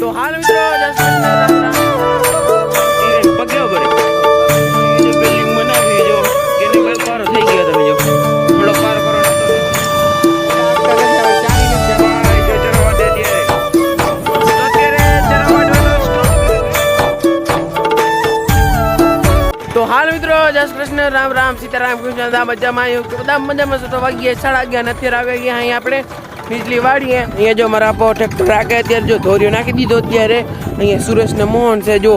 તો હાલ મિત્રો. પગે કરો તો. હાલ મિત્રો, જય રામ રામ, સીતારામ, કૃષ્ણ, બધા મજામાં આવ્યું બધા મજામાં છો તો વાગ્યે સાડા અગિયાર નથી આવી ગયા અહીં આપણે નીચલી વાળીએ. અહીંયા જો મારા આપો ટ્રેક્ટર રાખે અત્યારે જો ધોર્યો નાખી દીધો અત્યારે. અહીંયા સુરેશ ને મોહન છે, જો.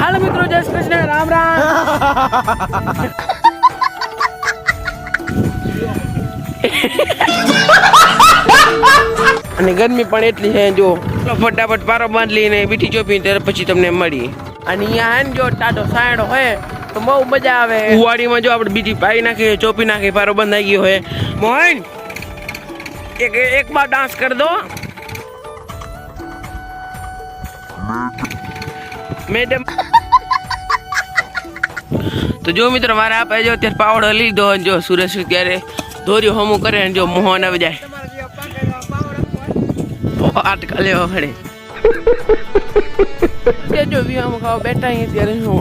હાલ મિત્રો, જય કૃષ્ણ, રામ રામ. અને ગરમી પણ એટલી છે, જો. ફટાફટ પારો બાંધ લઈને બીઠી ચોપી ત્યારે પછી તમને મળી. અને અહીંયા હે ને જો ટાટો સાયડો હોય તો બહુ મજા આવે. ઉવાડીમાં જો આપણે બીજી પાઈ નાખીએ ચોપી નાખીએ પારો બંધાઈ ગયો હોય મોહન એક એક બાર ડાન્સ કર દો. મેડમ તો જો મિત્ર, મારે આપે જો અત્યારે પાવડો લીધો જો સુરેશ ત્યારે દોર્યો હમું કરે જો મોહન આવી જાય. આટકા લેવા તે જો વિહામું ખાવા બેઠા અહીં ત્યારે હું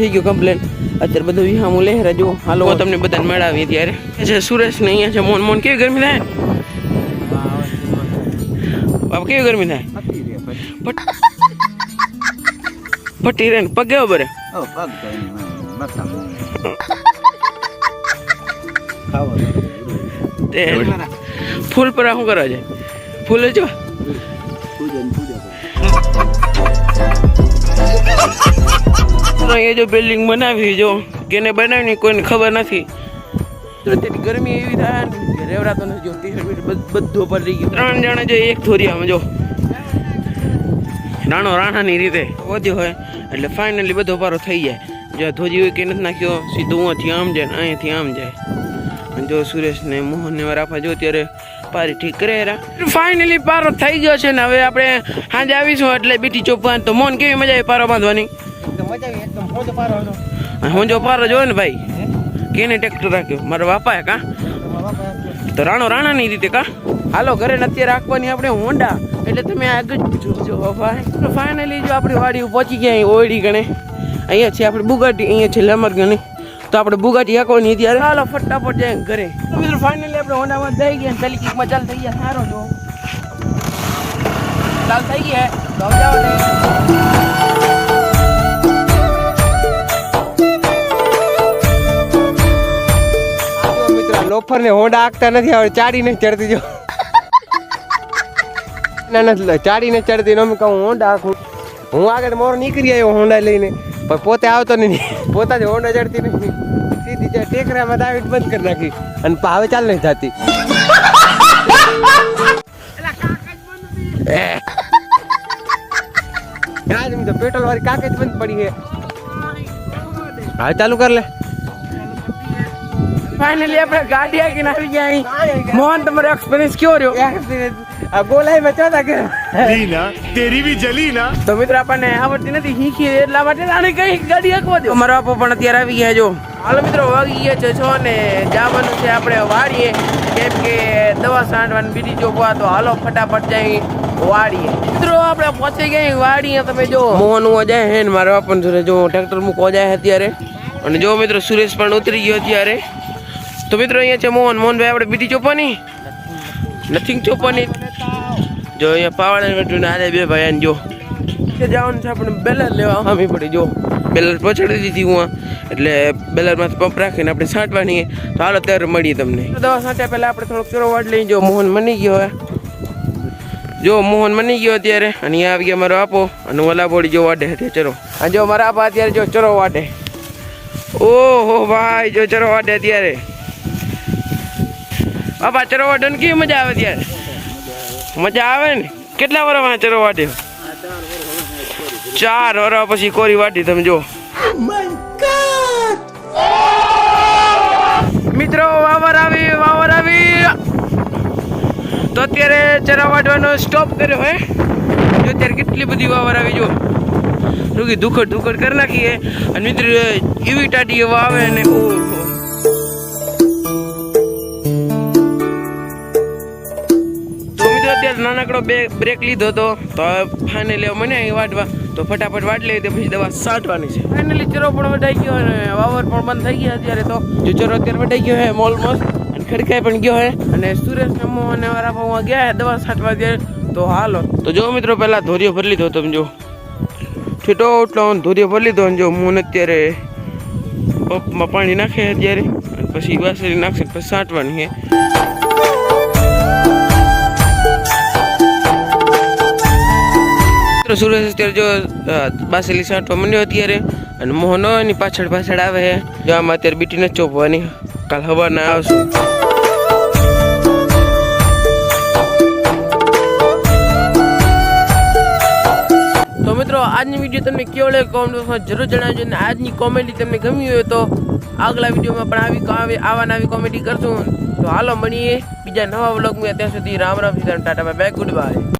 થઈ ગયો કમ્પ્લેન અત્યારે બધું વિહામું લહેરા જો હાલો તમને બધાને મળાવી ત્યારે. એ છે સુરેશ ને અહીંયા છે મોન મોન, કેવી ગરમી થાય? બાપ કેવી ગરમી થાય પટ- પટ્ટી રે પગે બરે તે ફૂલ પર શું કરવા છે ફૂલ જ એ જો બિલ્ડિંગ બનાવી જો. કેને બનાવી કોઈને ખબર નથી. તેની ગરમી એવી થાય ને રેવડાતો નથી જો ટી શર્ટ બધું પર રહી ગયું. ત્રણ જણા જો એક થોરિયામાં જો. રાણો રાણાની રીતે વધ્યો હોય એટલે ફાઇનલી બધો પારો થઈ જાય. જો ધોજી હોય કે નથી નાખ્યો સીધું અહીંથી આમ જાય ને અહીંયાથી આમ જાય. અને જો સુરેશ ને મોહન ને રાફા જો ત્યારે પારી ઠીક કરે ફાઇનલી પારો થઈ ગયો છે ને હવે આપણે સાંજે આવીશું એટલે બીટી ચોપવાની તો મોહન કેવી મજા આવી પારો બાંધવાની? અને હું જો પારો જોયો ને ભાઈ. કેને ટ્રેક્ટર રાખ્યો? મારા બાપાએ કા? તો રાણો રાણાની રીતે કા? હાલો ઘરે અત્યારે રાખવાની આપણે હોન્ડા એટલે તમે આગળ જોજો બાપા. તો ફાઇનલી જો આપણી વાડી પહોંચી ગયા અહીં ઓયડી ગણે. અહીંયા છે આપણે બુગાટી અહીંયા છે લેમર ગણે. તો આપણે બુગાટી નહીં ત્યારે હાલો ફટાફટ જાય ઘરે. મિત્રો ફાઇનલી આપણે હોન્ડામાં જઈ ગયા તલીકીમાં ચાલ થઈ ગયા સારો જો. ચાલ થઈ ગયા. તો જાઓ ને. લોફર ને હોંડા આંકતા નથી આવડે ચાડીને ચડતી જો. ના ના ચાડીને ચડતી ને અમે કહું હોંડા આખું હું આગળ મોર નીકળી આવ્યો હોંડા લઈને પણ પોતે આવતો નહીં. પોતા જ હોંડા ચડતી નથી. સીધી જાય ટેકરામાં દાવીટ બંધ કરી નાખી અને હવે ચાલ નહીં થતી. પેટ્રોલ વાળી કાંક જ બંધ પડી છે. હા ચાલુ કર લે. ફાઇનલી આપણે ગાડી આકીને આવી ગયા અહીં. મોહન તમારો એક્સપિરિયન્સ કેવો રહ્યો? એક્સપિરિયન્સ આ ગોલાઈ બચ્યા તા કે લીના તેરી બી જલી ના. તો મિત્ર આપણને આવડતી નથી શીખી એટલા માટે આને કઈ ગાડી આખવા દો. મારા બાપો પણ અત્યારે આવી ગયા જો. હાલો મિત્રો વાગી ગયા છે છો ને જવાનું છે આપણે વાડીએ. કેમ કે દવા સાંડવાની બીજી જો તો હાલો ફટાફટ જઈ વાડીએ. મિત્રો આપણે પહોંચી ગયા વાડીએ તમે જો. મોહન હું જાય હે ને મારા બાપા જો ટ્રેક્ટર મૂકવા જાય અત્યારે. અને જો મિત્રો સુરેશ પણ ઉતરી ગયો અત્યારે. તો મિત્રો અહીંયા છે મોહન. મોહનભાઈ આપણે બીટી ચોપાની? નથિંગ ચોપાની. જો અહીંયા પાવાડા વેઠું ને બે ભાઈ જો. જવાનું છે આપણે બેલર લેવા. હામી પડી, જો. બેલર પછાડી દીધી હું એટલે બેલરમાં પંપ રાખીને આપણે છાંટવાની. તો હાલો ત્યારે મળીએ તમને. દવા છાંટ્યા પહેલાં આપણે થોડોક ચરો વાટ લઈ જો. મોહન મની ગયો હવે જો, મોહન મની ગયો અત્યારે. અને અહીંયા આવી ગયા મારો આપો. અને ઓલા બોડી જો વાટે હતી ચરો અને જો મારા આપા અત્યારે જો ચરો વાટે ઓહો, ભાઈ, જો ચરો વાટે અત્યારે. બાપા ચરો ને કેવી મજા આવે ત્યારે? મજા આવે ને? કેટલા વર વાંચરો વાટ્યો ચાર વર પછી કોરી વાટી તમે જો મિત્રો, વાવર આવી વાવર આવી. તો અત્યારે ચરા વાટવાનો સ્ટોપ કર્યો હે. જો અત્યારે કેટલી બધી વાવર આવી જો રૂકી દુખડ દુખડ કરી નાખીએ અને મિત્રો, એવી ટાટી એવા આવે ને થોડો બે બ્રેક લીધો હતો તો ફાઇનલી મને અહીં વાટવા. તો ફટાફટ વાટ લઈ તો પછી દવા છાંટવાની છે. ફાઇનલી ચરો પણ વટાઈ ગયો અને વાવર પણ બંધ થઈ ગયા અત્યારે તો. જો ચરો અત્યારે વટાઈ ગયો હે ઓલમોસ્ટ અને ખડકાઈ પણ ગયો હે. અને સુરેશ ને અને મારા ભાવમાં ગયા દવા છાંટવા ત્યારે તો હાલો. તો જો મિત્રો પહેલાં ધોરિયો ભરી લીધો તમે જો ઠીટો એટલો ધોરિયો ભરી લીધો અને જો હું અત્યારે પપમાં પાણી નાખે અત્યારે. પછી વાસળી નાખશે પછી છાંટવાની છે મિત્રો સુરેશ અત્યારે જો બાસેલી છાંટવા મળ્યો અત્યારે અને મોહનો એની પાછળ પાછળ આવે છે જો આમાં અત્યારે બીટી નથી ચોપવાની. કાલ હવા ના આવશું. તો મિત્રો, આજની વીડિયો તમને કેવો લાગે કોમેન્ટ જરૂર જણાવજો અને આજની કોમેડી તમને ગમી હોય તો આગલા વિડીયોમાં પણ આવી આવી આવા આવી કોમેડી કરશું. તો હાલો મળીએ બીજા નવા વ્લોગમાં ત્યાં સુધી Ram Ram, Sitaram, tata bye, good bye.